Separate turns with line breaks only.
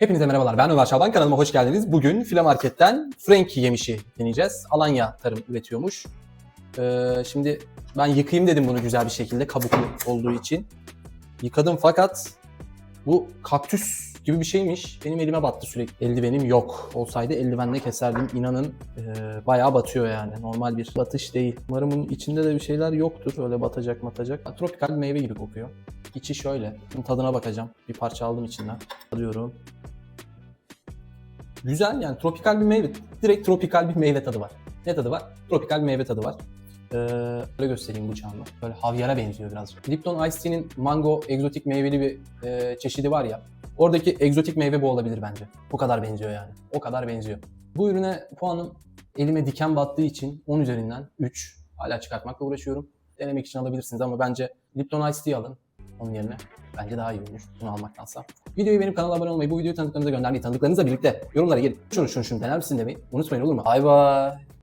Hepinize merhabalar. Ben Ömer Şaban. Kanalıma hoş geldiniz. Bugün Fila Market'ten Frankie yemişi deneyeceğiz. Alanya tarım üretiyormuş. Ee, şimdi ben yıkayayım dedim bunu güzel bir şekilde kabuklu olduğu için. Yıkadım fakat bu kaktüs gibi bir şeymiş. Benim elime battı sürekli. Eldivenim yok. Olsaydı eldivenle keserdim. İnanın e, bayağı batıyor yani. Normal bir batış değil. Umarım bunun içinde de bir şeyler yoktur. Öyle batacak matacak. Tropikal meyve gibi kokuyor. İçi şöyle. Bunun tadına bakacağım. Bir parça aldım içinden. Alıyorum. Güzel yani tropikal bir meyve. Direkt tropikal bir meyve tadı var. Ne tadı var? Tropikal bir meyve tadı var. Ee, böyle göstereyim bıçağımla. Böyle havyara benziyor birazcık. Lipton Ice Tea'nin mango egzotik meyveli bir e, çeşidi var ya. Oradaki egzotik meyve bu olabilir bence. O kadar benziyor yani. O kadar benziyor. Bu ürüne puanım elime diken battığı için 10 üzerinden 3. Hala çıkartmakla uğraşıyorum. Denemek için alabilirsiniz ama bence Lipton Ice Tea alın onun yerine. Bence daha iyi olmuş bunu almaktansa. Videoyu benim kanala abone olmayı, bu videoyu tanıdıklarınıza göndermeyi, tanıdıklarınızla birlikte yorumlara gelip şunu şunu şunu dener misin demeyi unutmayın olur mu? Bay bay.